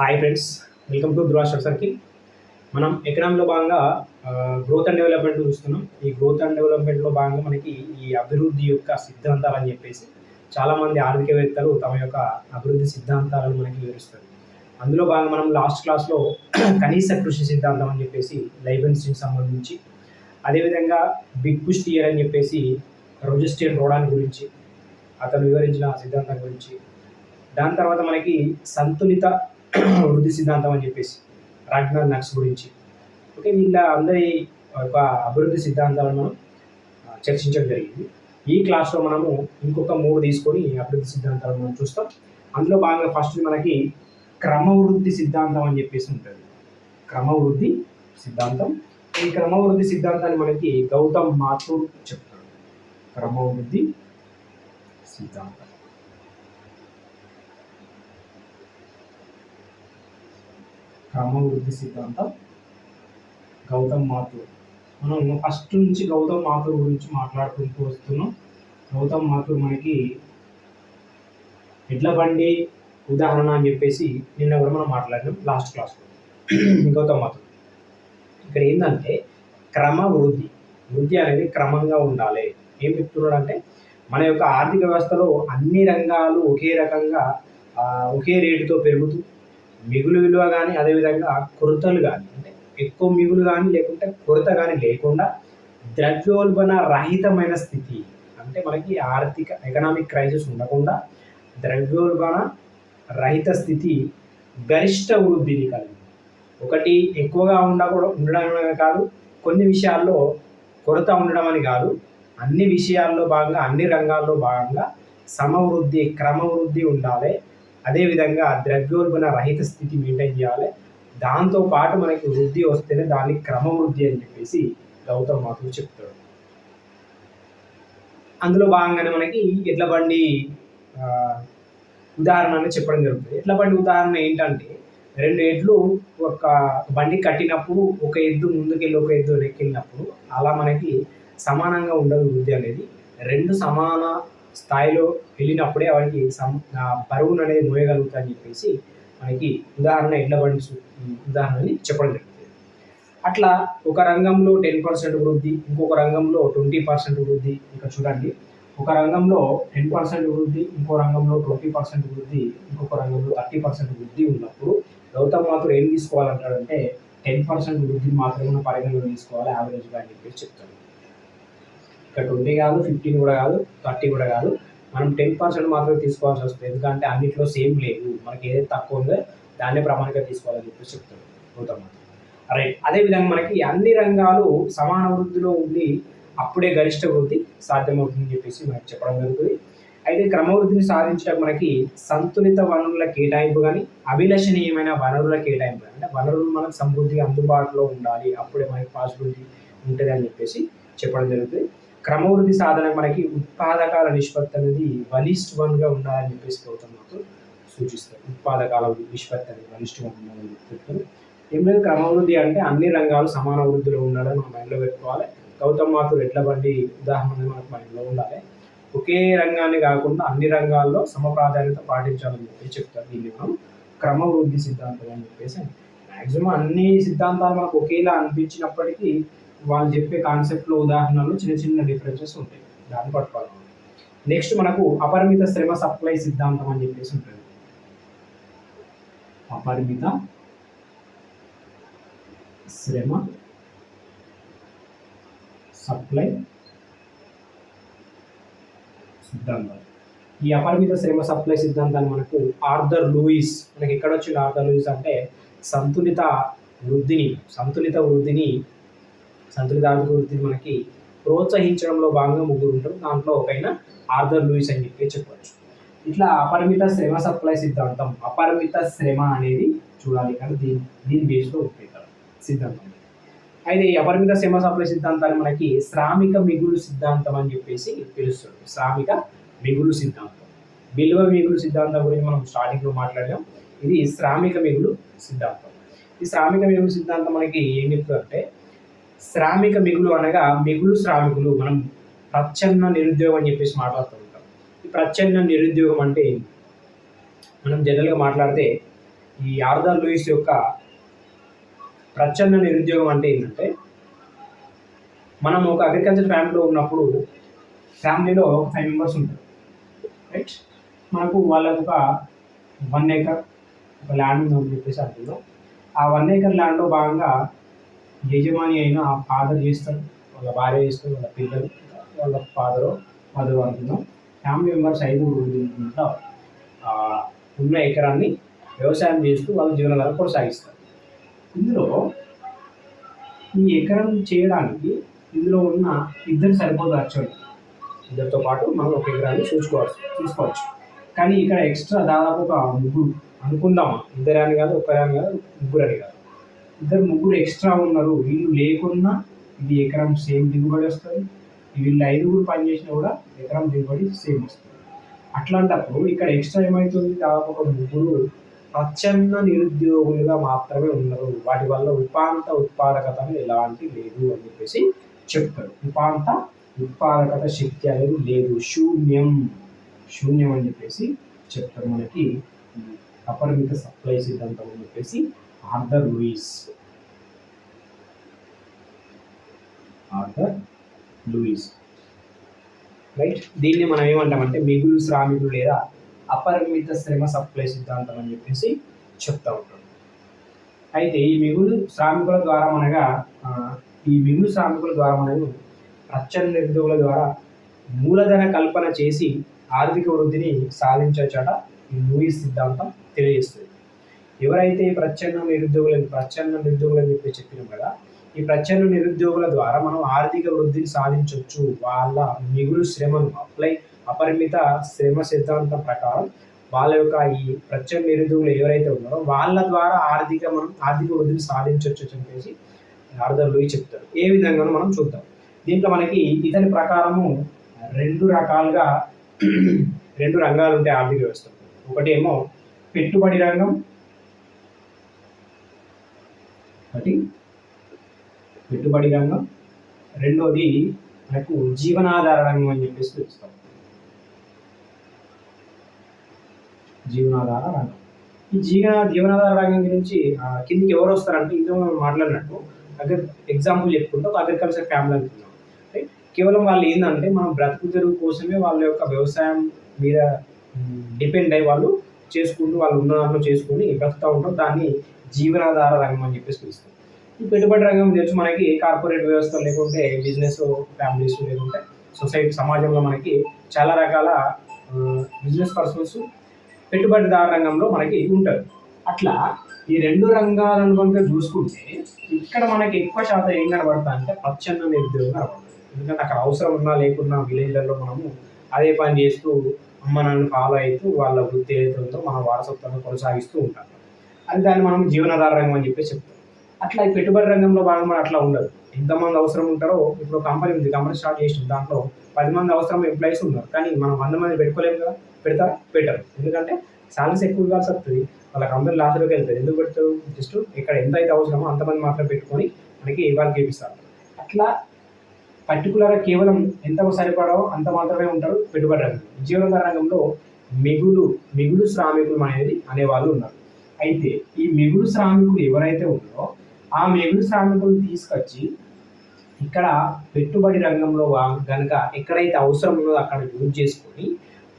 Hi friends welcome to Dhruva circle మనం ఎకనామీలో భాగంగా గ్రోత్ అండ్ డెవలప్మెంట్ చూస్తున్నాం. ఈ గ్రోత్ అండ్ డెవలప్మెంట్లో భాగంగా మనకి ఈ అభివృద్ధి యొక్క సిద్ధాంతాలు అని చెప్పేసి చాలామంది ఆర్థికవేత్తలు తమ యొక్క అభివృద్ధి సిద్ధాంతాలను మనకి వివరిస్తారు. అందులో భాగంగా మనం లాస్ట్ క్లాస్లో కనీస కృషి సిద్ధాంతం అని చెప్పేసి లైబెన్స్కి సంబంధించి అదేవిధంగా బిగ్ పుష్ టియర్ అని చెప్పేసి రొజిస్టియన్ రోడాన్ గురించి అతను వివరించిన సిద్ధాంతం గురించి దాని తర్వాత మనకి సంతులిత వృద్ధి సిద్ధాంతం అని చెప్పేసి రాగ్నర్ నక్స్ గురించి. ఓకే వీళ్ళ అందరి ఒక అభివృద్ధి సిద్ధాంతాలను మనం చర్చించడం జరిగింది. ఈ క్లాస్లో మనము ఇంకొక మూడు తీసుకొని అభివృద్ధి సిద్ధాంతాలను మనం చూస్తాం. అందులో భాగంగా ఫస్ట్ మనకి క్రమవృద్ధి సిద్ధాంతం అని చెప్పేసి ఉంటుంది. క్రమవృద్ధి సిద్ధాంతం. ఈ క్రమవృద్ధి సిద్ధాంతాన్ని మనకి గౌతమ్ మాథూర్ చెప్తాడు. క్రమవృద్ధి సిద్ధాంతం. క్రమవృద్ధి సిద్ధాంతం గౌతమ్ మాథూర్ మనం ఫస్ట్ నుంచి గౌతమ్ మాథూర్ గురించి మాట్లాడుకుంటూ వస్తున్నాం. గౌతమ్ మాథూర్ మనకి ఎడ్ల బండి ఉదాహరణ అని చెప్పేసి నిన్న కూడా మనం మాట్లాడినాం లాస్ట్ క్లాస్లో. గౌతమ్ మాథూర్ ఇక్కడ ఏంటంటే క్రమ వృద్ధి. వృద్ధి అనేది క్రమంగా ఉండాలి. ఏం చెప్తున్నాడు అంటే మన యొక్క ఆర్థిక వ్యవస్థలో అన్ని రంగాలు ఒకే రకంగా ఒకే రేటుతో పెరుగుతూ మిగులు విలువ కానీ అదేవిధంగా కొరతలు కానీ అంటే ఎక్కువ మిగులు కానీ లేకుంటే కొరత కానీ లేకుండా ద్రవ్యోల్బణ రహితమైన స్థితి. అంటే మనకి ఆర్థిక ఎకనామిక్ క్రైసిస్ ఉండకుండా ద్రవ్యోల్బణ రహిత స్థితి గరిష్ట వృద్ధిని కలిగి ఒకటి ఎక్కువగా ఉండకూడదు ఉండడమే కాదు కొన్ని విషయాల్లో కొరత ఉండడం అని కాదు అన్ని విషయాల్లో భాగంగా అన్ని రంగాల్లో భాగంగా సమవృద్ధి క్రమవృద్ధి ఉండాలి. అదేవిధంగా ద్రవ్యోల్బణ రహిత స్థితి మెయింటైన్ చేయాలి. దాంతో పాటు మనకి వృద్ధి వస్తేనే దాన్ని క్రమవృద్ధి అని చెప్పేసి గౌతమ్ మాధవ్ చెప్తాడు. అందులో భాగంగానే మనకి ఎడ్ల బండి ఉదాహరణ చెప్పడం జరుగుతుంది. ఎడ్ల బండి ఉదాహరణ ఏంటంటే రెండు ఎడ్లు ఒక బండి కట్టినప్పుడు ఒక ఎద్దు ముందుకెళ్ళి ఒక ఎద్దు వెనక్కిళ్ళినప్పుడు అలా మనకి సమానంగా ఉండదు వృద్ధి అనేది. రెండు సమాన స్థాయిలో వెళ్ళినప్పుడే వాటికి సమ బరువును అనేది మోయగలుగుతాయని చెప్పేసి మనకి ఉదాహరణ ఎండ బండి ఉదాహరణని చెప్పడం జరుగుతుంది. అట్లా ఒక రంగంలో టెన్ పర్సెంట్ వృద్ధి ఇంకొక రంగంలో ట్వంటీ పర్సెంట్ వృద్ధి ఇక్కడ చూడండి. ఒక రంగంలో టెన్ పర్సెంట్ వృద్ధి ఇంకో రంగంలో ట్వంటీ పర్సెంట్ వృద్ధి ఇంకొక రంగంలో థర్టీ పర్సెంట్ వృద్ధి ఉన్నప్పుడు గౌతమ్ మాత్రం ఏం తీసుకోవాలంటాడంటే టెన్ పర్సెంట్ వృద్ధి మాత్రమే పరిగణలో తీసుకోవాలి యావరేజ్గా అని చెప్పేసి చెప్తాడు. ఇక్కడ ట్వంటీ కాదు ఫిఫ్టీన్ కూడా కాదు థర్టీ కూడా కాదు. మనం టెన్ పర్సెంట్ మాత్రమే తీసుకోవాల్సి వస్తుంది. ఎందుకంటే అన్నిట్లో సేమ్ లేవు మనకి ఏదైతే తక్కువ ఉందో దాన్నే ప్రమాణిక తీసుకోవాలని చెప్పి చెప్తాడు గౌతమ్ రైట్ అదేవిధంగా మనకి అన్ని రంగాలు సమాన వృద్ధిలో ఉండి అప్పుడే గరిష్ట వృద్ధి సాధ్యమవుతుందని చెప్పేసి మనకి చెప్పడం జరుగుతుంది. అయితే క్రమవృద్ధిని సాధించడానికి మనకి సంతులిత వనరుల కేటాయింపు కానీ అభిలషణీయమైన వనరుల కేటాయింపు కానీ అంటే వనరులు మనకు సమృద్ధిగా అందుబాటులో ఉండాలి అప్పుడే మనకి పాసిబిలిటీ ఉంటుంది అని చెప్పేసి చెప్పడం జరుగుతుంది. క్రమవృద్ధి సాధన మనకి ఉత్పాదకాల నిష్పత్తి అనేది వలిస్ట్ వన్గా ఉండాలని చెప్పేసి గౌతమ్ మాత్రం సూచిస్తారు. ఉత్పాదకాల నిష్పత్తి అనేది వలిస్ట్ వన్ ఉండాలని చెప్తారు ఏం లేదు క్రమవృద్ధి అంటే అన్ని రంగాలు సమాన వృద్ధిలో ఉండాలని మనం మైండ్లో పెట్టుకోవాలి. గౌతమ్ మాథూర్ ఎడ్ల బండి ఉదాహరణ అనేది మనకు మైండ్లో ఉండాలి. ఒకే రంగాన్ని కాకుండా అన్ని రంగాల్లో సమ ప్రాధాన్యత పాటించాలని చెప్పి చెప్తారు దీన్ని మనం. క్రమవృద్ధి సిద్ధాంతం అని చెప్పేసి మ్యాక్సిమం అన్ని సిద్ధాంతాలు మనకు ఒకేలా అనిపించినప్పటికీ వాళ్ళు చెప్పే కాన్సెప్ట్లో ఉదాహరణలు చిన్న చిన్న డిఫరెన్సెస్ ఉంటాయి. దాన్ని పట్టుకోవాలి. నెక్స్ట్ మనకు అపరిమిత శ్రమ సప్లై సిద్ధాంతం అని చెప్పేసి ఉంటుంది. అపరిమిత శ్రమ సప్లై సిద్ధాంతం. ఈ అపరిమిత శ్రమ సప్లై సిద్ధాంతాన్ని మనకు ఆర్థర్ లూయిస్ మనకి ఎక్కడ వచ్చింది ఆర్థర్ లూయిస్ అంటే సంతులిత వృద్ధిని సంతులిత వృద్ధిని సంతులి ఆర్థిక మనకి ప్రోత్సహించడంలో భాగంగా ముగ్గురు ఉంటారు. దాంట్లో ఒకైన ఆర్థర్ లూయిస్ అని చెప్పి చెప్పవచ్చు. ఇట్లా అపరిమిత శ్రమ సప్లై సిద్ధాంతం అపరిమిత శ్రమ అనేది చూడాలి కానీ దీని దీని బేస్లో ఉంటుంది సిద్ధాంతం. అయితే ఈ అపరిమిత శ్రమ సప్లై సిద్ధాంతాన్ని మనకి శ్రామిక మిగులు సిద్ధాంతం అని చెప్పేసి పిలుస్తుంది. శ్రామిక మిగులు సిద్ధాంతం. విలువ మిగులు సిద్ధాంతం గురించి మనం స్టార్టింగ్లో మాట్లాడాం. ఇది శ్రామిక మిగులు సిద్ధాంతం. ఈ శ్రామిక మిగులు సిద్ధాంతం మనకి ఏం చెప్తుందంటే శ్రామిక మిగులు అనగా మిగులు శ్రామికులు మనం ప్రచ్ఛన్న నిరుద్యోగం అని చెప్పేసి మాట్లాడుతూ ఉంటాం. ఈ ప్రచ్ఛన్న నిరుద్యోగం అంటే మనం జనరల్గా మాట్లాడితే ఈ ఆర్థర్ లూయిస్ యొక్క ప్రచ్ఛన్న నిరుద్యోగం అంటే ఏంటంటే మనం ఒక అగ్రికల్చర్ ఫ్యామిలీలో ఉన్నప్పుడు ఫ్యామిలీలో ఒక ఫైవ్ మెంబర్స్ ఉంటారు. రైట్ మనకు వాళ్ళకు ఒక వన్ ఏకర్ ఒక ల్యాండ్ ఉందని చెప్పేసి అర్థంలో ఆ వన్ ఏకర్ ల్యాండ్లో భాగంగా యజమాని అయినా ఆ ఫాదర్ చేస్తాడు. వాళ్ళ భార్య చేస్తారు వాళ్ళ పిల్లలు వాళ్ళ ఫాదరు మదర్ అనుకుందాం. ఫ్యామిలీ మెంబర్స్ ఐదుగురు ఉన్న ఎకరాన్ని వ్యవసాయం చేస్తూ వాళ్ళు జీవనాధారం కొనసాగిస్తారు. ఇందులో ఈ ఎకరం చేయడానికి ఇందులో ఉన్న ఇద్దరు సరిపోదు యాక్చువల్లీ ఇద్దరితో పాటు మనం ఒక ఎకరాన్ని చూసుకోవచ్చు చూసుకోవచ్చు. కానీ ఇక్కడ ఎక్స్ట్రా దాదాపు ఒక ముగ్గురు అనుకుందామా ఇద్దరు అని కాదు ఒకరాని కాదు ముగ్గురు అని కాదు. ఇద్దరు ముగ్గురు ఎక్స్ట్రా ఉన్నారు. వీళ్ళు లేకున్నా ఇది ఎకరం సేమ్ దిగుబడి వస్తుంది. వీళ్ళు ఐదుగురు పని చేసినా కూడా ఎకరం దిగుబడి సేమ్ వస్తుంది. అట్లాంటప్పుడు ఇక్కడ ఎక్స్ట్రా ఏమవుతుంది దాదాపు ఒక ముగ్గురు ప్రచ్ఛన్న నిరుద్యోగులుగా మాత్రమే ఉన్నారు. వాటి వల్ల ఉపాంత ఉత్పాదకత ఎలాంటి లేదు అని చెప్పేసి చెప్తారు. ఉపాంత ఉత్పాదకత శక్తి అనేది లేదు. శూన్యం. శూన్యం అని చెప్పేసి చెప్తారు మనకి. అపరిమిత సప్లై సిద్ధాంతం అని చెప్పేసి Arthur Lewis. Arthur Lewis. Right దీన్ని మనం ఏమంటామంటే మిగులు శ్రామికులు లేదా అపరిమిత శ్రమ సప్లై సిద్ధాంతం అని చెప్పేసి చెప్తా ఉంటాం. అయితే ఈ మిగులు శ్రామికుల ద్వారా అనగా ఈ మిగులు శ్రామికుల ద్వారా మనము ప్రచ్ఛన్న నిరుద్యోగుల ద్వారా మూలధన కల్పన చేసి ఆర్థిక వృద్ధిని సాధించవచ్చట ఈ లూయిస్ సిద్ధాంతం తెలియజేస్తుంది. ఎవరైతే ఈ ప్రచ్ఛన్న నిరుద్యోగులని ప్రచ్ఛన్న నిరుద్యోగులు అని చెప్పి చెప్పినాం కదా ఈ ప్రచ్ఛన్న నిరుద్యోగుల ద్వారా మనం ఆర్థిక వృద్ధిని సాధించవచ్చు వాళ్ళ మిగులు శ్రమను అప్లై అపరిమిత శ్రమ సిద్ధాంతం ప్రకారం వాళ్ళ యొక్క ఈ ప్రత్యేక నిరుద్యోగులు ఎవరైతే ఉన్నారో వాళ్ళ ద్వారా ఆర్థిక మనం ఆర్థిక వృద్ధిని సాధించవచ్చు అని చెప్పేసి ఆర్థర్ లూయి చెప్తారు ఏ విధంగా మనం చూద్దాం. దీంట్లో మనకి ఇతని ప్రకారము రెండు రకాలుగా రెండు రంగాలు ఉంటాయి ఆర్థిక వ్యవస్థ ఒకటి ఏమో పెట్టుబడి రంగం. ఒకటి పెట్టుబడి రంగం. రెండోది మనకు జీవనాధార రంగం అని చెప్పేసి పిలుస్తాం. జీవనాధార రంగం. ఈ జీవన జీవనాధార రంగం గురించి కిందికి ఎవరు వస్తారంటే ఇంత మనం మాట్లాడినట్టు అగ్రి ఎగ్జాంపుల్ చెప్పుకుంటే ఒక అగ్రికల్చర్ ఫ్యామిలీ అనుకున్నాం అంటే కేవలం వాళ్ళు ఏంటంటే మనం బ్రతుకు తెరువు కోసమే వాళ్ళ యొక్క వ్యవసాయం మీద డిపెండ్ అయ్యి వాళ్ళు చేసుకుంటూ వాళ్ళు ఉన్న దాంట్లో చేసుకొని బ్రతుకుతూ ఉంటాం దాన్ని జీవనాధార రంగం అని చెప్పేసి పిలుస్తాం ఈ పెట్టుబడి రంగం తెలుసు మనకి కార్పొరేట్ వ్యవస్థ లేకుంటే బిజినెస్ ఫ్యామిలీస్ లేకుంటే సొసైటీ సమాజంలో మనకి చాలా రకాల బిజినెస్ పర్సన్స్ పెట్టుబడిదార రంగంలో మనకి ఉంటారు. అట్లా ఈ రెండు రంగాలను కనుక చూసుకుంటే ఇక్కడ మనకి ఎక్కువ శాతం ఏం కనబడతా అంటే ప్రచ్ఛన్న నిరుద్యోగం కనబడుతుంది ఎందుకంటే అక్కడ అవసరం ఉన్నా లేకున్నా విలేజ్లలో మనము అదే పని చేస్తూ అమ్మ నాన్న ఫాలో అవుతూ వాళ్ళ వృత్తి ఏదైతే ఉందో మన వారసత్వాన్ని కొనసాగిస్తూ ఉంటాం. అది దాన్ని మనం జీవనాధార రంగం అని చెప్పి చెప్తాం. అట్లా ఈ పెట్టుబడి రంగంలో భాగంగా అట్లా ఉండదు. ఎంతమంది అవసరం ఉంటారో ఇప్పుడు కంపెనీ ఉంది కంపెనీ స్టార్ట్ చేసిన దాంట్లో పది మంది అవసరం ఎంప్లాయీస్ ఉన్నారు. కానీ మనం వంద మంది పెట్టుకోలేము కదా? పెడతారా? పెట్టరు. ఎందుకంటే శాలరీస్ ఎక్కువ ఇవ్వాల్సి వస్తుంది. వాళ్ళకి అందరూ లాస్ట్లోకి వెళ్తారు ఎందుకు పెడతారు? జస్ట్ ఇక్కడ ఎంత అయితే అవసరమో అంతమంది మాత్రం పెట్టుకొని మనకి ఇవాళ గేపిస్తారు అట్లా పర్టికులర్గా కేవలం ఎంత సరిపడో అంత మాత్రమే ఉంటారు పెట్టుబడి రంగం జీవనాధార రంగంలో మిగులు మిగులు శ్రామికులు అనేది అనేవాళ్ళు ఉన్నారు. అయితే ఈ మిగులు శ్రామికులు ఎవరైతే ఉన్నారో ఆ మిగులు శ్రామికులు తీసుకొచ్చి ఇక్కడ పెట్టుబడి రంగంలో కనుక ఎక్కడైతే అవసరం ఉన్నదో అక్కడ యూజ్ చేసుకొని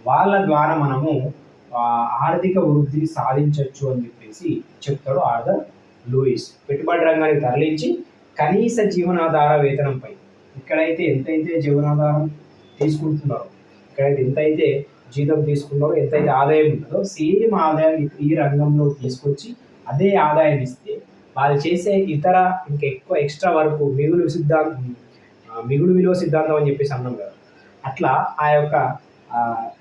వాళ్ళ ద్వారా మనము ఆర్థిక వృద్ధిని సాధించవచ్చు అని చెప్పేసి చెప్తాడు ఆర్థర్ లూయిస్. పెట్టుబడి రంగానికి తరలించి కనీస జీవనాధార వేతనంపై ఇక్కడైతే ఎంతైతే జీవనాధారం తీసుకుంటున్నారో ఇక్కడైతే ఎంతైతే జీతం తీసుకున్నారో ఎంతైతే ఆదాయం ఉంటుందో సేమ్ ఆదాయం ఈ రంగంలో తీసుకొచ్చి అదే ఆదాయం ఇస్తే వాళ్ళు చేసే ఇతర ఇంకా ఎక్కువ ఎక్స్ట్రా వరకు మిగులు సిద్ధాంతం మిగులు విలువ సిద్ధాంతం అని చెప్పేసి అన్నాం కదా. అట్లా ఆ యొక్క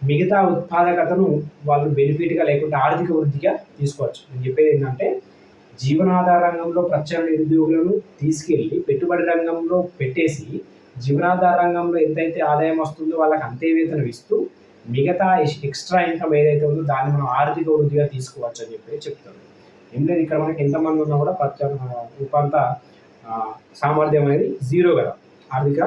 మిగతా ఉత్పాదకతను వాళ్ళు బెనిఫిట్గా లేకుంటే ఆర్థిక వృద్ధిగా తీసుకోవచ్చు. నేను చెప్పేది ఏంటంటే జీవనాధార రంగంలో ప్రత్యేక నిరుద్యోగులను తీసుకెళ్ళి పెట్టుబడి రంగంలో పెట్టేసి జీవనాధార రంగంలో ఎంతైతే ఆదాయం వస్తుందో వాళ్ళకి అంతే వేతనం ఇస్తూ మిగతా ఎక్స్ట్రా ఇన్కమ్ ఏదైతే ఉందో దాన్ని మనం ఆర్థిక వృద్ధిగా తీసుకోవచ్చు అని చెప్పి చెప్తాను ఏం లేదు ఇక్కడ మనకి ఎంతమంది ఉన్నా కూడా ప్రత్యేక రూపాంత సామర్థ్యం అనేది జీరో కదా. ఆర్థిక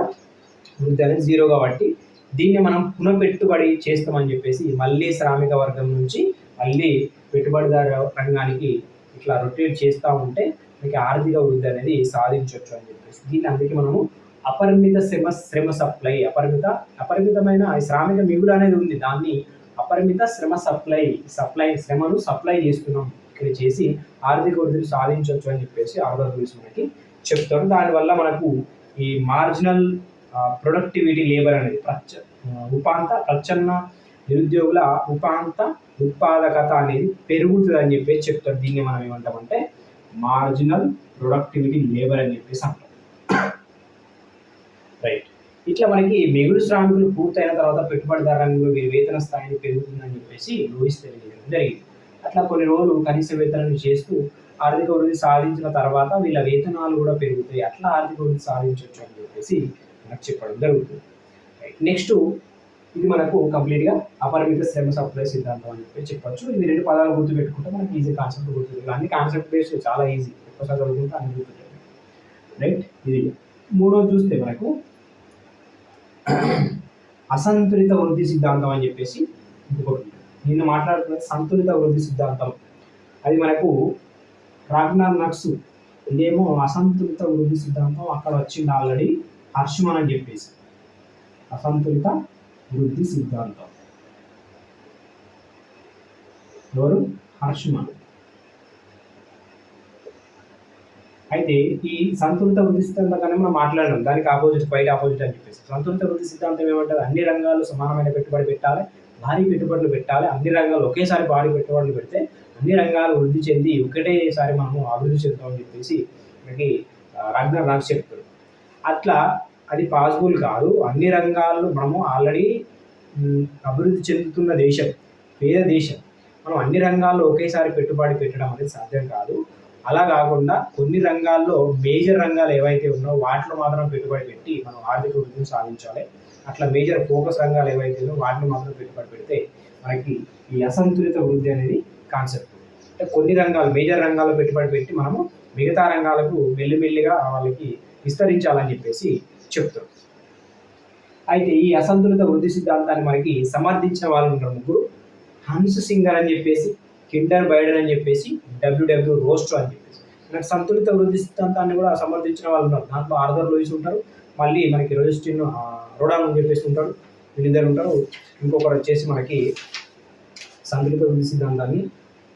వృద్ధి అనేది జీరో కాబట్టి దీన్ని మనం పునఃపెట్టుబడి చేస్తామని చెప్పేసి మళ్ళీ శ్రామిక వర్గం నుంచి మళ్ళీ పెట్టుబడిదారు రంగానికి ఇట్లా రొటేట్ చేస్తూ ఉంటే మనకి ఆర్థిక వృద్ధి అనేది సాధించవచ్చు అని చెప్పేసి. దీన్ని అందుకే మనము అపరిమిత శ్రమ శ్రమ సప్లై అపరిమిత అపరిమితమైన శ్రామిక మిగులు అనేది ఉంది. దాన్ని అపరిమిత శ్రమ సప్లై సప్లై శ్రమను సప్లై చేస్తున్నాం. ఇక్కడ చేసి ఆర్థిక వృద్ధిని సాధించవచ్చు అని చెప్పేసి ఆర్థర్ రూల్స్ మనకి చెప్తారు. దానివల్ల మనకు ఈ మార్జినల్ ప్రొడక్టివిటీ లేబర్ అనేది ప్రచ ఉపాంత ప్రచ్ఛన్న నిరుద్యోగుల ఉపాంత ఉత్పాదకత అనేది పెరుగుతుంది అని చెప్పేసి చెప్తారు. దీన్ని మనం ఏమంటామంటే మార్జినల్ ప్రొడక్టివిటీ లేబర్ అని చెప్పేసి అంటాం రైట్ ఇట్లా మనకి మిగులు శ్రామికులు పూర్తయిన తర్వాత పెట్టుబడిదారులు రంగంలో వీరి వేతన స్థాయిని పెరుగుతుందని చెప్పేసి లూయిస్ తెలియజేయడం జరిగింది. అట్లా కొన్ని రోజులు కనీస వేతనాలు చేస్తూ ఆర్థిక వృద్ధి సాధించిన తర్వాత వీళ్ళ వేతనాలు కూడా పెరుగుతాయి. అట్లా ఆర్థిక వృద్ధి సాధించవచ్చు అని చెప్పేసి మనకు చెప్పడం జరుగుతుంది. నెక్స్ట్ ఇది మనకు కంప్లీట్గా అపరిమిత శ్రమ సప్లై సిద్ధాంతం అని చెప్పి చెప్పొచ్చు. ఇది రెండు పదాలు గుర్తు పెట్టుకుంటే మనకి ఈజీ కాన్సెప్ట్ గుర్తుంది. అన్ని కాన్సెప్ట్ బేస్ చాలా ఈజీ ఎక్కువసారి చదువుకుంటే అన్ని గుర్తుంటాయి. రైట్ ఇది మూడోది చూస్తే మనకు అసంతులిత వృద్ధి సిద్ధాంతం అని చెప్పేసి ఇంకొకటి నేను మాట్లాడుతున్న సంతులిత వృద్ధి సిద్ధాంతం. అది మనకు రాగ్నార్ నక్స్ ఇదేమో అసంతులిత వృద్ధి సిద్ధాంతం అక్కడ వచ్చింది ఆల్రెడీ హర్షమన్ అని చెప్పేసి. అసంతులిత వృద్ధి సిద్ధాంతం. ఎవరు? హర్షమన్ అయితే ఈ సంతులిత వృద్ధి సిద్ధాంతం కానీ మనం మాట్లాడడం దానికి ఆపోజిట్ బయట ఆపోజిట్ అని చెప్పేసి. సంతులిత వృద్ధి సిద్ధాంతం ఏమంటారు అన్ని రంగాల్లో సమానమైన పెట్టుబడి పెట్టాలి భారీ పెట్టుబడులు పెట్టాలి అన్ని రంగాలు ఒకేసారి భారీ పెట్టుబడులు పెడితే అన్ని రంగాలు వృద్ధి చెంది ఒకటేసారి మనము అభివృద్ధి చెందుతామని చెప్పేసి మనకి రాగ్నర్ రాజ్ చెప్తాడు. అట్లా అది పాసిబుల్ కాదు. అన్ని రంగాల్లో మనము ఆల్రెడీ అభివృద్ధి చెందుతున్న దేశం పేద దేశం. మనం అన్ని రంగాల్లో ఒకేసారి పెట్టుబడి పెట్టడం అనేది సాధ్యం కాదు. అలా కాకుండా కొన్ని రంగాల్లో మేజర్ రంగాలు ఏవైతే ఉన్నాయో వాటిలో మాత్రం పెట్టుబడి పెట్టి మనం ఆర్థిక వృద్ధిని సాధించాలి. అట్లా మేజర్ ఫోకస్ రంగాలు ఏవైతే ఉన్నాయో వాటిని మాత్రం పెట్టుబడి పెడితే మనకి ఈ అసంతులిత వృద్ధి అనేది కాన్సెప్ట్. అంటే కొన్ని రంగాలు మేజర్ రంగాల్లో పెట్టుబడి పెట్టి మనము మిగతా రంగాలకు మెల్లిమెల్లిగా వాళ్ళకి విస్తరించాలని చెప్పేసి చెప్తారు అయితే ఈ అసంతులిత వృద్ధి సిద్ధాంతాన్ని మనకి సమర్థించిన వాళ్ళు ఉంటారు ముగ్గురు. హన్స్ సింగర్ అని చెప్పేసి కిండర్ బైడర్ అని చెప్పేసి డబ్ల్యూడబ్ల్యూ రోస్టో అని చెప్పేసి. మనకి సంతులిత వృద్ధి సిద్ధాంతాన్ని కూడా సమర్థించిన వాళ్ళు ఉన్నారు. దాంట్లో ఆర్థర్ లూయిస్ ఉంటారు. మళ్ళీ మనకి రోజిస్టిన్ రోడాన్ అని చెప్పేసి ఉంటారు. వీళ్ళిద్దరు ఉంటారు. ఇంకొకరు వచ్చేసి మనకి సంతులిత వృద్ధి సిద్ధాంతాన్ని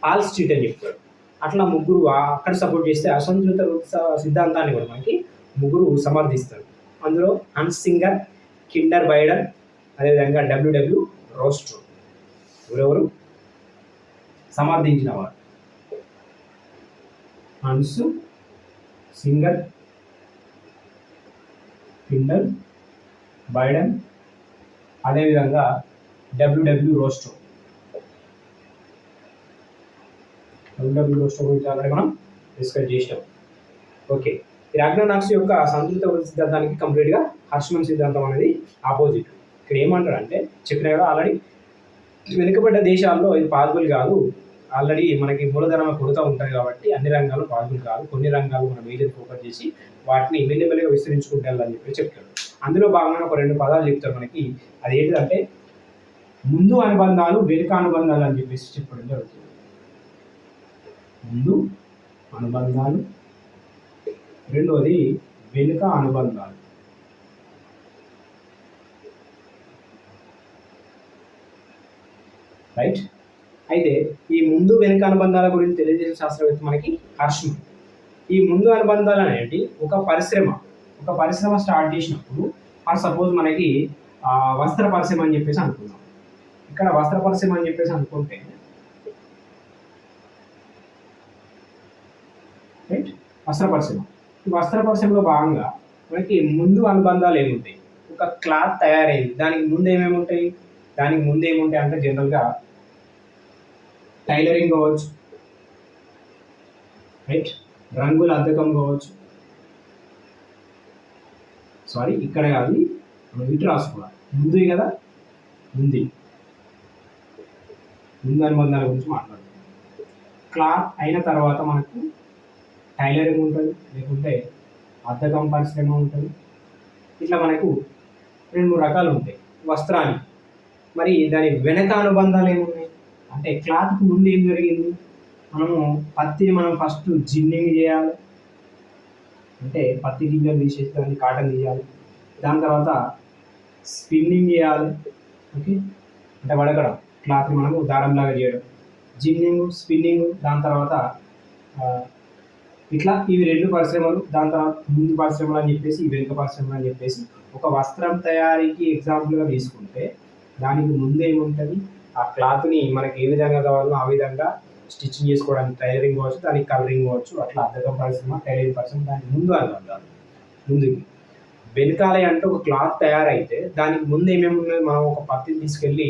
ఆల్ స్ట్రీట్ అని చెప్తారు. అట్లా ముగ్గురు అక్కడ సపోర్ట్ చేస్తే అసంతులిత వృద్ధి సిద్ధాంతాన్ని కూడా మనకి ముగ్గురు సమర్థిస్తారు. అందులో హన్స్ సింగర్ కిండర్ బైడన్ అదేవిధంగా డబ్ల్యూడబ్ల్యూ రోస్ట్రో. ఎవరెవరు? సమర్థించిన వారు. హన్స్ సింగర్ కిండర్ బైడన్ అదేవిధంగా W W Rostow. W W Rostow గురించి ఆల్రెడీ మనం డిస్కస్ చేసినాం. ఓకే. ఈ యొక్క సంతులిత వృద్ధి సిద్ధాంతానికి కంప్లీట్గా హర్షమన్ సిద్ధాంతం అనేది ఆపోజిట్ ఇక్కడ ఏమంటారంటే చెప్పిన కదా ఆల్రెడీ వెనుకబడ్డ దేశాల్లో ఇది పాజిబుల్ కాదు. ఆల్రెడీ మనకి మూలధనం కొడుతూ ఉంటుంది కాబట్టి అన్ని రంగాల్లో పాజిబుల్ కాదు. కొన్ని రంగాలు మనం మేజర్ ఫోకస్ చేసి వాటిని మెల్లిమెల్లిగా విస్తరించుకుంటూ అని చెప్పి చెప్తారు అందులో భాగంగా ఒక రెండు పదాలు చెప్తారు మనకి. అది ఏంటంటే ముందు అనుబంధాలు వెనుక అనుబంధాలు అని చెప్పేసి చెప్పడం జరుగుతుంది. ముందు అనుబంధాలు రెండవది వెనుక అనుబంధాలు. రైట్ అయితే ఈ ముందు వెనుక అనుబంధాల గురించి తెలియజేసిన శాస్త్రవేత్త మనకి హర్షం ఈ ముందు అనుబంధాలు అనేవి ఒక పరిశ్రమ ఒక పరిశ్రమ స్టార్ట్ చేసినప్పుడు ఫర్ సపోజ్ మనకి వస్త్ర పరిశ్రమ అని చెప్పేసి అనుకుందాం. ఇక్కడ వస్త్ర పరిశ్రమ అని చెప్పేసి అనుకుంటే రైట్ వస్త్ర పరిశ్రమ. వస్త్ర పరిశ్రమలో భాగంగా మనకి ముందు అనుబంధాలు ఏముంటాయి? ఒక క్లాత్ తయారైంది. దానికి ముందు ఏమేమి ఉంటాయి దానికి ముందు ఏముంటాయి అంటే జనరల్గా టైలరింగ్ కావచ్చు రైట్? రంగుల అద్దకం కావచ్చు. సారీ ఇక్కడ కాదు. మనం ఇటు రాసుకోవాలి. ముందు కదా? ఉంది ముందు అనుబంధాల గురించి మాట్లాడుతున్నాం క్లాత్ అయిన తర్వాత మనకు టైలరింగ్ ఉంటుంది లేకుంటే అద్దకం పరిశ్రమ ఉంటుంది. ఇట్లా మనకు రెండు మూడు రకాలు ఉంటాయి. వస్త్రాన్ని మరి దాని వెనక అనుబంధాలు ఏమున్నాయి? అంటే క్లాత్కి ముందు ఏం జరిగింది? మనము పత్తిని మనం ఫస్ట్ జిన్నింగ్ చేయాలి. అంటే పత్తి గింజలు తీసేసి దాన్ని కాటన్ తీయాలి. దాని తర్వాత స్పిన్నింగ్ చేయాలి. ఓకే? అంటే వడకడం. క్లాత్ని మనము దారంలాగా చేయడం. జిన్నింగ్ స్పిన్నింగ్ దాని తర్వాత ఇట్లా ఇవి రెండు పరిశ్రమలు దాని తర్వాత ముందు పరిశ్రమలు అని చెప్పేసి వెనుక పరిశ్రమలు అని చెప్పేసి ఒక వస్త్రం తయారీకి ఎగ్జాంపుల్గా తీసుకుంటే దానికి ముందు ఏముంటుంది? ఆ క్లాత్ని మనకి ఏ విధంగా కావాలో ఆ విధంగా స్టిచ్చింగ్ చేసుకోవడానికి టైలరింగ్ కావచ్చు దానికి కలరింగ్ కావచ్చు అట్లా అద్దకం పరిశ్రమ టైలరింగ్ పరిశ్రమ దానికి ముందు అనుకుంటారు ముందుకి. వెనకాలే అంటే ఒక క్లాత్ తయారైతే దానికి ముందు ఏమేమి ఉన్నది మనం ఒక పత్తిని తీసుకెళ్ళి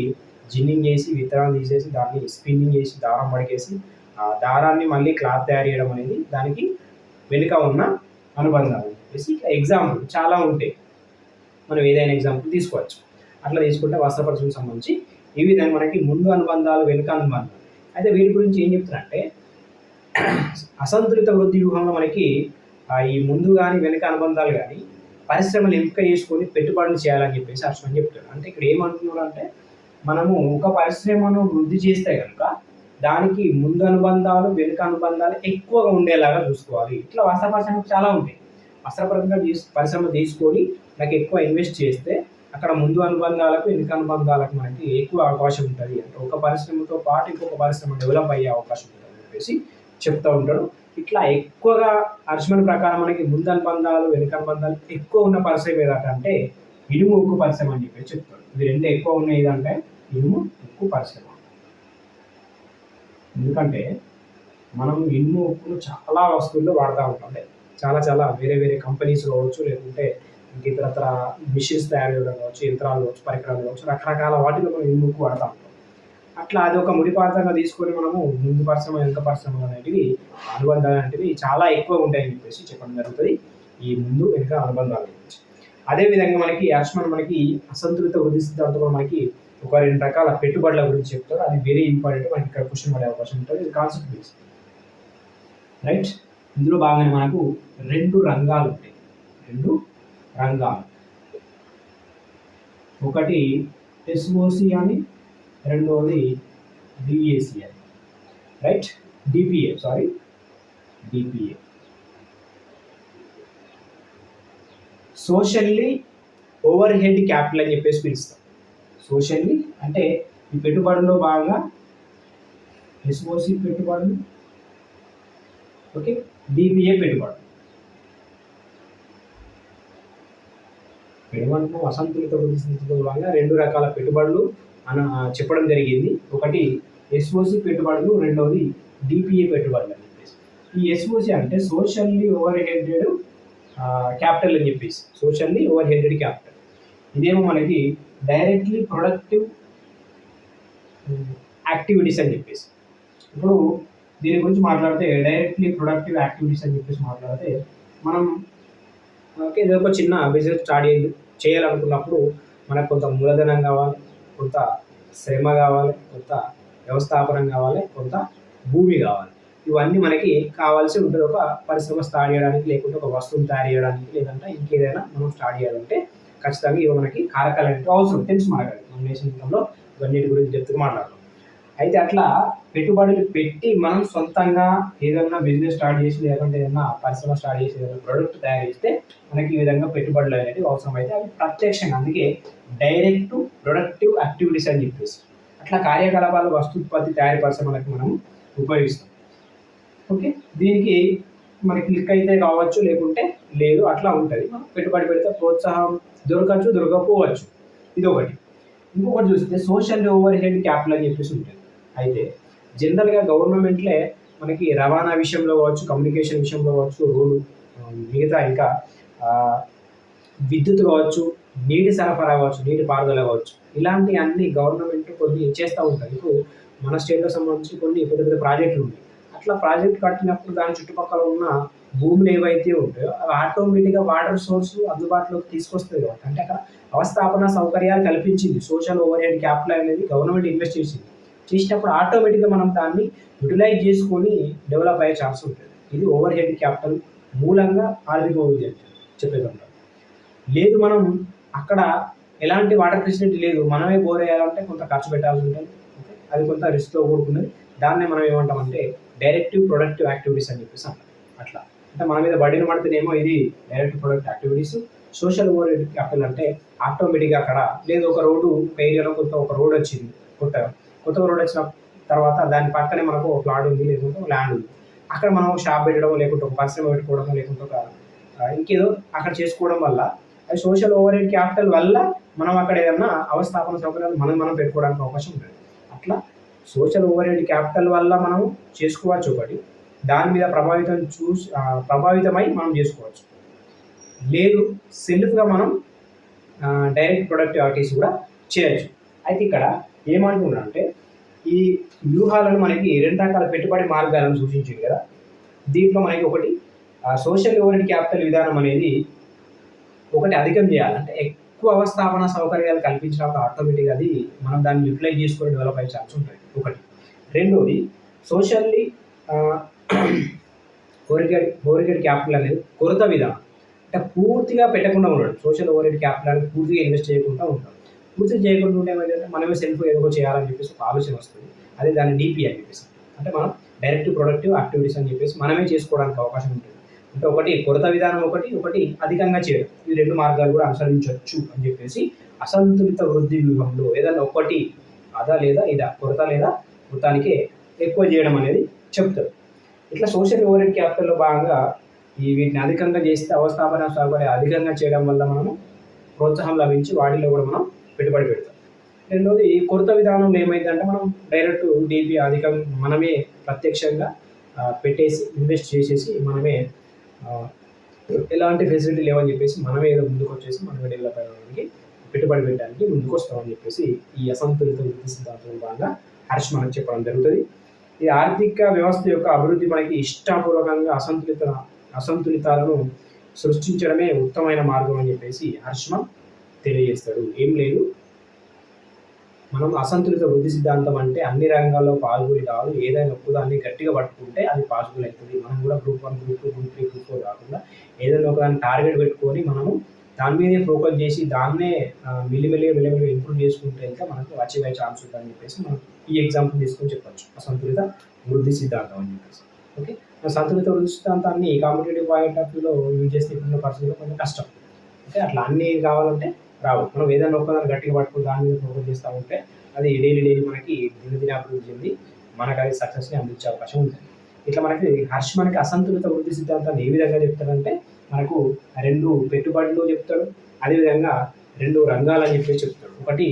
జిన్నింగ్ చేసి విత్తనాలు తీసేసి దాన్ని స్పిన్నింగ్ చేసి దారం పడికేసి దారాన్ని మళ్ళీ క్లాత్ తయారు చేయడం అనేది దానికి వెనుక ఉన్న అనుబంధాలు. చెప్పేసి ఎగ్జాంపుల్ చాలా ఉంటాయి. మనం ఏదైనా ఎగ్జాంపుల్ తీసుకోవచ్చు. అట్లా తీసుకుంటే వస్త్ర పరిశ్రమకు సంబంధించి ఈ విధంగా మనకి ముందు అనుబంధాలు వెనుక అనుబంధాలు. అయితే వీటి గురించి ఏం చెప్తున్నారంటే అసంతులిత వృద్ధి వ్యూహంలో మనకి ఈ ముందు కానీ వెనుక అనుబంధాలు కానీ పరిశ్రమలు ఎంపిక చేసుకొని పెట్టుబడులు చేయాలని చెప్పేసి అర్చన చెప్తున్నారు. అంటే ఇక్కడ ఏమంటున్నారు అంటే మనము ఒక పరిశ్రమను వృద్ధి చేస్తే కనుక దానికి ముందు అనుబంధాలు వెనుక అనుబంధాలు ఎక్కువగా ఉండేలాగా చూసుకోవాలి. ఇట్లా వస్త్ర పరిశ్రమ చాలా ఉంటాయి. వస్త్ర పరిశ్రమ తీసు పరిశ్రమ తీసుకొని నాకు ఎక్కువ ఇన్వెస్ట్ చేస్తే అక్కడ ముందు అనుబంధాలకు వెనుక అనుబంధాలకు మనకి ఎక్కువ అవకాశం ఉంటుంది. అంటే ఒక పరిశ్రమతో పాటు ఇంకొక పరిశ్రమ డెవలప్ అయ్యే అవకాశం ఉంటుంది అని చెప్పేసి చెప్తూ ఉంటాడు. ఇట్లా ఎక్కువగా అర్చమన్ ప్రకారం మనకి ముందు అనుబంధాలు వెనుక అనుబంధాలు ఎక్కువ ఉన్న పరిశ్రమ ఏదంటే ఇనుము ఉక్కు పరిశ్రమ అని చెప్పేసి చెప్తాడు. ఇది రెండు ఎక్కువ ఉన్నాయి ఏదంటే ఇనుము ఉక్కు పరిశ్రమ. ఎందుకంటే మనం ఇనుము చాలా వస్తువుల్లో వాడుతూ ఉంటాం. అంటే చాలా చాలా వేరే వేరే కంపెనీస్ కావచ్చు లేకుంటే ఇతరత్ర మిషన్స్ తయారు చేయడం కావచ్చు యంత్రాలు కావచ్చు పరికరాలు కావచ్చు రకరకాల వాటిలో మనం ఇనుము ఉక్కు వాడతాం అట్లా అది ఒక ముడి పదార్థంగా తీసుకొని మనము ముందు పరిశ్రమ ఎంత పరిశ్రమలు అనేటివి అనుబంధాలు అనేటివి చాలా ఎక్కువ ఉంటాయని చెప్పేసి చెప్పడం జరుగుతుంది. ఈ ముందు వెనుక అనుబంధాల గురించి అదేవిధంగా మనకి యాక్చువల్ మనకి అసంతులిత వృద్ధి సిద్ధాంతంలో మనకి ఒక రెండు రకాల పెట్టుబడుల గురించి చెప్తారు. అది వెరీ ఇంపార్టెంట్ మనకి ఇక్కడ క్వశ్చన్ పడే అవకాశం ఉంటుంది. ఇది కాన్సెప్ట్ బేస్ రైట్ ఇందులో భాగంగా మనకు రెండు రంగాలు ఉంటాయి. రెండు రంగాలు. ఒకటి ఎస్ఓసి అని రెండవది డిఏసి అని. Right DPA sorry DPA socially over head capital అని చెప్పేసి పిలుస్తాం సోషల్లీ అంటే ఈ పెట్టుబడుల్లో భాగంగా ఎస్ఓసి పెట్టుబడులు ఓకే డిపిఏ పెట్టుబడులు. పెట్టుబడులను అసంతులిత వృద్ధి భాగంగా రెండు రకాల పెట్టుబడులు అన చెప్పడం జరిగింది. ఒకటి ఎస్ఓసి పెట్టుబడులు రెండవది డిపిఏ పెట్టుబడులు అని చెప్పేసి. ఈ ఎస్ఓసి అంటే సోషల్లీ ఓవర్ హెడెడ్ క్యాపిటల్ అని చెప్పేసి. సోషల్లీ ఓవర్ హెడెడ్ క్యాపిటల్ ఇదేమో మనకి డైరెక్ట్లీ ప్రొడక్టివ్ యాక్టివిటీస్ అని చెప్పేసి. ఇప్పుడు దీని గురించి మాట్లాడితే డైరెక్ట్లీ ప్రొడక్టివ్ యాక్టివిటీస్ అని చెప్పేసి మాట్లాడితే మనం ఓకే ఏదో ఒక చిన్న బిజినెస్ స్టార్ట్ చేయాలనుకున్నప్పుడు మనకు కొంత మూలధనం కావాలి కొంత శ్రమ కావాలి కొంత వ్యవస్థాపనం కావాలి కొంత భూమి కావాలి. ఇవన్నీ మనకి కావాల్సి ఉంటుంది. ఒక పరిశ్రమ స్టార్ట్ చేయడానికి లేకుంటే ఒక వస్తువుని తయారు చేయడానికి లేదంటే ఇంకేదైనా మనం స్టార్ట్ చేయాలంటే ఖచ్చితంగా ఇవి మనకి కారకాలు అంటే అవసరం తెలుసు మనకి అది. ఇన్కంలో ఇవన్నిటి గురించి చెప్తూ మాట్లాడదాం అయితే అట్లా పెట్టుబడులు పెట్టి మనం సొంతంగా ఏదైనా బిజినెస్ స్టార్ట్ చేసి లేకుంటే ఏదైనా పరిశ్రమ స్టార్ట్ చేసి ఏదైనా ప్రొడక్ట్ తయారు చేస్తే మనకి ఈ విధంగా పెట్టుబడులు అనేది అవసరం అయితే అవి ప్రత్యక్షంగా అందుకే డైరెక్ట్ ప్రొడక్టివ్ యాక్టివిటీస్ అని చెప్పేసి. అట్లా కార్యకలాపాలు వస్తు ఉత్పత్తి తయారీ పరిశ్రమలకు మనం ఉపయోగిస్తాం. ఓకే దీనికి మనకి క్లిక్ అయితే కావచ్చు లేకుంటే లేదు అట్లా ఉంటుంది. పెట్టుబడి పెడితే ప్రోత్సాహం దొరకచ్చు దొరకపోవచ్చు. ఇది ఒకటి ఇంకొకటి చూస్తే సోషల్ ఓవర్ హెడ్ క్యాపిటల్ అని చెప్పేసి ఉంటుంది. అయితే జనరల్గా గవర్నమెంట్లే మనకి రవాణా విషయంలో కావచ్చు కమ్యూనికేషన్ విషయంలో కావచ్చు రోడ్డు మిగతా ఇంకా విద్యుత్ కావచ్చు నీటి సరఫరా కావచ్చు నీటి పారుదల కావచ్చు. ఇలాంటి అన్ని గవర్నమెంట్ కొన్ని చేస్తూ ఉంటుంది ఇప్పుడు మన స్టేట్లో సంబంధించి కొన్ని పెద్ద పెద్ద ప్రాజెక్టులు ఉన్నాయి. అట్లా ప్రాజెక్ట్ కట్టినప్పుడు దాని చుట్టుపక్కల ఉన్న భూములు ఏవైతే ఉంటాయో అవి ఆటోమేటిక్గా వాటర్ సోర్స్ అందుబాటులోకి తీసుకొస్తాయి కాబట్టి. అంటే అక్కడ అవస్థాపన సౌకర్యాలు కల్పించింది. సోషల్ ఓవర్ హెడ్ క్యాపిటల్ అనేది గవర్నమెంట్ ఇన్వెస్ట్ చేసింది. చేసినప్పుడు ఆటోమేటిక్గా మనం దాన్ని యూటిలైజ్ చేసుకొని డెవలప్ అయ్యే ఛాన్స్ ఉంటుంది. ఇది ఓవర్ హెడ్ క్యాపిటల్ మూలంగా ఆర్థిక వృద్ధి అంటే చెప్పేది ఉంటాం లేదు మనం అక్కడ ఎలాంటి వాటర్ ఫెసిలిటీ లేదు. మనమే బోర్ వేయాలంటే కొంత ఖర్చు పెట్టాల్సి ఉంటుంది. అది కొంత రిస్క్తో కూడుకున్నది. దాన్నే మనం ఏమంటామంటే డైరెక్టివ్ ప్రొడక్టివ్ యాక్టివిటీస్ అని చెప్పేసి అంటాం అట్లా. అంటే మన మీద బడిన పడితేనేమో ఇది direct product activities. Social over capital అంటే ఆటోమేటిక్గా అక్కడ లేదు ఒక రోడ్డు ఒక ఏరియాలో కొత్త ఒక రోడ్ వచ్చింది కొత్తగా కొత్త రోడ్ వచ్చిన తర్వాత దాని పక్కనే మనకు ఒక ప్లాట్ ఉంది లేకుంటే ఒక ల్యాండ్ ఉంది. అక్కడ మనం షాప్ పెట్టడం లేకుంటే ఒక పరిశ్రమ పెట్టుకోవడం లేకుంటే ఒక ఇంకేదో అక్కడ చేసుకోవడం వల్ల అది సోషల్ ఓవర్ హెడ్ క్యాపిటల్ వల్ల మనం అక్కడ ఏదన్నా అవస్థాపన సౌకర్యాలు మనం మనం పెట్టుకోవడానికి అవకాశం ఉంటుంది. అట్లా సోషల్ ఓవర్ హెడ్ క్యాపిటల్ వల్ల మనం చేసుకోవచ్చు ఒకటి. దాని మీద ప్రభావితం చూసి ప్రభావితమై మనం చేసుకోవచ్చు. లేదు సెల్ఫ్గా మనం డైరెక్ట్ ప్రొడక్ట్ ఆర్టీస్ కూడా చేయొచ్చు. అయితే ఇక్కడ ఏమంటున్నానంటే ఈ వ్యూహాలను మనకి రెండు రకాల పెట్టుబడి మార్గాలను సూచించింది కదా. దీంట్లో మనకి ఒకటి సోషల్ ఓవర్ క్యాపిటల్ విధానం అనేది ఒకటి అధికం చేయాలంటే ఎక్కువ అవస్థాపన సౌకర్యాలు కల్పించినప్పుడు ఆటోమేటిక్గా అది మనం దాన్ని యూటిలైజ్ చేసుకొని డెవలప్ అయ్యే ఛాన్స్ ఉంటుంది. ఒకటి. రెండోది సోషల్లీ ఓరిగేడ్ ఓరిగేడ్ క్యాపిటల్ అనేది కొరత విధానం. అంటే పూర్తిగా పెట్టకుండా ఉండడం. సోషల్ ఓరియడ్ క్యాపిటల్ అనేది పూర్తిగా ఇన్వెస్ట్ చేయకుండా ఉంటాం పూర్తిగా చేయకుండా ఉంటే ఏమైందంటే మనమే సెల్ఫ్ ఏదో చేయాలని చెప్పేసి ఒక ఆలోచన వస్తుంది. అదే దాన్ని డిపి అని చెప్పేసి. అంటే మనం డైరెక్ట్ ప్రొడక్టివ్ యాక్టివిటీస్ అని చెప్పేసి మనమే చేసుకోవడానికి అవకాశం ఉంటుంది. అంటే ఒకటి కొరత విధానం ఒకటి ఒకటి అధికంగా చేయడం. ఈ రెండు మార్గాలు కూడా అనుసరించవచ్చు అని చెప్పేసి అసంతులిత వృద్ధి వ్యూహంలో ఏదైనా ఒకటి అదా లేదా ఇదా కొరత లేదా మొత్తానికే ఎక్కువ చేయడం అనేది చెప్తారు. ఇట్లా సోషల్ ఓవర్ క్యాపిటల్లో భాగంగా ఈ వీటిని అధికంగా చేస్తే అవస్థాపన సౌకర్యం అధికంగా చేయడం వల్ల మనము ప్రోత్సాహం లభించి వాటిలో కూడా మనం పెట్టుబడి పెడతాం. రెండోది కొరత విధానంలో ఏమైందంటే మనం డైరెక్ట్ డీపీ అధికం మనమే ప్రత్యక్షంగా పెట్టేసి ఇన్వెస్ట్ చేసేసి మనమే ఎలాంటి ఫెసిలిటీ లేవని చెప్పేసి మనమే ఏదో ముందుకు వచ్చేసి మనమే డెవలప్ అయ్యడానికి పెట్టుబడి పెట్టడానికి ముందుకు వస్తామని చెప్పేసి ఈ అసంతులిత వృద్ధి సిద్ధాంతం భాగంగా హర్ష్ మనకు చెప్పడం జరుగుతుంది. ఈ ఆర్థిక వ్యవస్థ యొక్క అభివృద్ధి మనకి ఇష్టపూర్వకంగా అసంతులిత అసంతులితాలను సృష్టించడమే ఉత్తమమైన మార్గం అని చెప్పేసి హర్ష్మ తెలియజేస్తాడు. ఏం లేదు. మనం అసంతులిత వృద్ధి సిద్ధాంతం అంటే అన్ని రంగాల్లో పాల్గొని కాదు ఏదైనా ఒక్కదాన్ని గట్టిగా పట్టుకుంటే అది పాసిబుల్ అవుతుంది. మనం కూడా group one group two group three group four కాకుండా ఏదైనా ఒక దాన్ని టార్గెట్ పెట్టుకొని మనము దాని మీదే ఫోకస్ చేసి దాన్నే ఆ, మెల్లిమెల్లిగా మెల్లిమెల్లిగా ఇంప్రూవ్ చేసుకుంటే ఇంకా మనకు అచీవ్ అయ్యే ఛాన్స్ ఉంటుందని చెప్పేసి మనం ఈ ఎగ్జాంపుల్ తీసుకొని చెప్పొచ్చు. అసంతులిత వృద్ధి సిద్ధాంతం అని చెప్పేసి. ఓకే సంతులిత వృద్ధి సిద్ధాంతాన్ని కాంపిటేటివ్ పాయింట్ ఆఫ్ వ్యూలో యూజ్ చేస్తే ఇప్పుడు పరిస్థితుల్లో కొంచెం కష్టం. ఓకే అట్లా అన్ని కావాలంటే రావు. మనం ఏదైనా ఒక్కదాన్ని గట్టిగా పట్టుకుని దాని మీద ఫోకస్ చేస్తూ ఉంటే అది డైలీ డైలీ మనకి దినదిన అభివృద్ధి చెంది మనకు అది సక్సెస్ని అందించే అవకాశం ఉంటుంది. ఇట్లా మనకి హర్ష్ మనకి అసంతులిత వృద్ధి సిద్ధాంతాన్ని ఏ విధంగా చెప్తాడంటే మనకు రెండు పెట్టుబడులు చెప్తాడు అదేవిధంగా రెండు రంగాలు అని చెప్పేసి చెప్తాడు. ఒకటి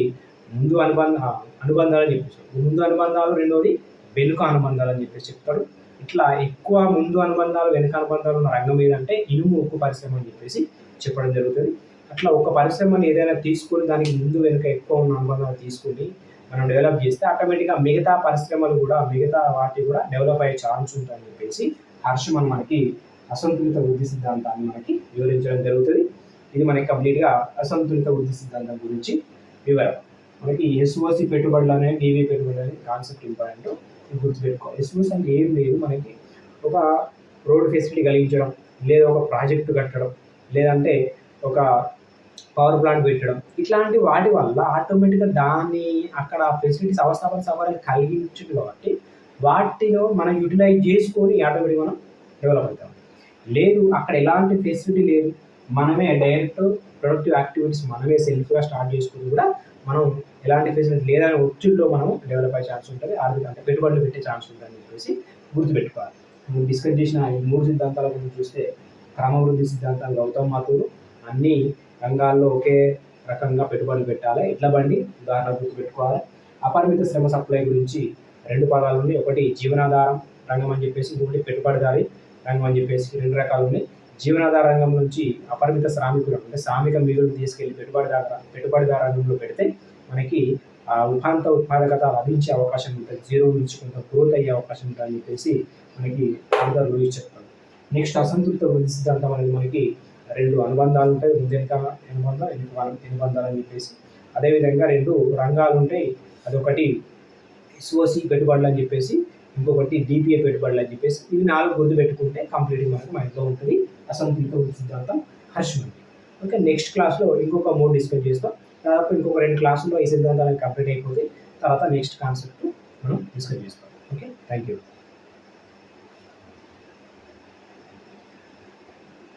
ముందు అనుబంధ అనుబంధాలు అని చెప్పేసి ముందు అనుబంధాలు రెండోది వెనుక అనుబంధాలు అని చెప్పేసి చెప్తాడు. ఇట్లా ఎక్కువ ముందు అనుబంధాలు వెనుక అనుబంధాలు ఉన్న రంగం ఏదంటే ఇనుము ఉక్కు పరిశ్రమ అని చెప్పేసి చెప్పడం జరుగుతుంది. అట్లా ఒక పరిశ్రమని ఏదైనా తీసుకొని దానికి ముందు వెనుక ఎక్కువ ఉన్న అనుబంధాలు తీసుకొని మనం డెవలప్ చేస్తే ఆటోమేటిక్గా మిగతా పరిశ్రమలు కూడా మిగతా వాటి కూడా డెవలప్ అయ్యే ఛాన్స్ ఉంటుందని చెప్పేసి హర్షమన్ మనకి అసంతులిత వృద్ధి సిద్ధాంతాన్ని మనకి వివరించడం జరుగుతుంది. ఇది మనకి కంప్లీట్గా అసంతులిత వృద్ధి సిద్ధాంతం గురించి వివరం. మనకి ఎస్ఓసి పెట్టుబడులు అనేది డీవీ పెట్టుబడులు అనే కాన్సెప్ట్ ఇంపార్టెంట్ గుర్తుపెట్టుకోవాలి ఎస్ఓసి అంటే ఏం లేదు మనకి ఒక రోడ్ ఫెసిలిటీ కలిగించడం లేదా ఒక ప్రాజెక్టు కట్టడం లేదంటే ఒక పవర్ ప్లాంట్ పెట్టడం. ఇట్లాంటి వాటి వల్ల ఆటోమేటిక్గా దాన్ని అక్కడ ఫెసిలిటీస్ అవస్థాపన సౌకర్యాలు కలిగించదు కాబట్టి వాటిలో మనం యూటిలైజ్ చేసుకొని ఆటోమేటిక్ మనం డెవలప్ అవుతాం. లేదు అక్కడ ఎలాంటి ఫెసిలిటీ లేదు. మనమే డైరెక్ట్ ప్రొడక్టివ్ యాక్టివిటీస్ మనమే సెల్ఫ్గా స్టార్ట్ చేసుకుని కూడా మనం ఎలాంటి ఫెసిలిటీ లేదని ఒత్తిడిలో మనం డెవలప్ అయ్యే ఛాన్స్ ఉంటుంది. ఆర్థిక అంటే పెట్టుబడులు పెట్టే ఛాన్స్ ఉంటుంది అని చెప్పేసి గుర్తుపెట్టుకోవాలి. మనం డిస్కస్ చేసిన ఈ మూడు సిద్ధాంతాల గురించి చూస్తే క్రమవృద్ధి సిద్ధాంతాలు గౌతమ్ మాతూరు అన్నీ రంగాల్లో ఒకే రకంగా పెట్టుబడులు పెట్టాలి. ఎడ్ల బండి ఉదాహరణ గుర్తుపెట్టుకోవాలి. అపరిమిత శ్రమ సప్లై గురించి రెండు పదాలు ఉన్నాయి. ఒకటి జీవనాధారం రంగం అని చెప్పేసి ఇంకొకటి పెట్టుబడిదారి రంగం అని చెప్పేసి రెండు రకాలు ఉన్నాయి. జీవనాధార రంగం నుంచి అపరిమిత శ్రామికులు అంటే శ్రామిక మిగులు తీసుకెళ్ళి పెట్టుబడిదార పెట్టుబడిదార రంగంలో పెడితే మనకి ఆ ఉపాంత ఉత్పాదకత లభించే అవకాశం ఉంటుంది. జీరో నుంచి కొంత గ్రోత్ అయ్యే అవకాశం ఉంటుంది అని చెప్పేసి మనకి ఆర్థర్ లూయిస్ చెప్తాడు నెక్స్ట్ అసంతృప్త వృద్ధి సిద్ధాంతం అనేది మనకి రెండు అనుబంధాలు ఉంటాయి. ముందెనక అనుబంధం అనుబంధాలు అని చెప్పేసి. అదేవిధంగా రెండు రంగాలు ఉంటాయి. అదొకటి ఎస్ఓసి పెట్టుబడులు అని చెప్పేసి ఇంకొకటి డిపిఏ పెట్టుబడులు అని చెప్పేసి. ఇవి నాలుగు గుర్తు పెట్టుకుంటే కంప్లీట్గా మనకు మైండ్లో ఉంటుంది. అసంతులిత సిద్ధాంతం హర్షం ఓకే నెక్స్ట్ క్లాస్లో ఇంకొక మూడు డిస్కస్ చేస్తాం. తర్వాత ఇంకొక రెండు క్లాసుల్లో ఈ సిద్ధాంతాలను కంప్లీట్ అయిపోతే తర్వాత నెక్స్ట్ కాన్సెప్ట్ మనం డిస్కస్ చేస్తాం. Okay thank you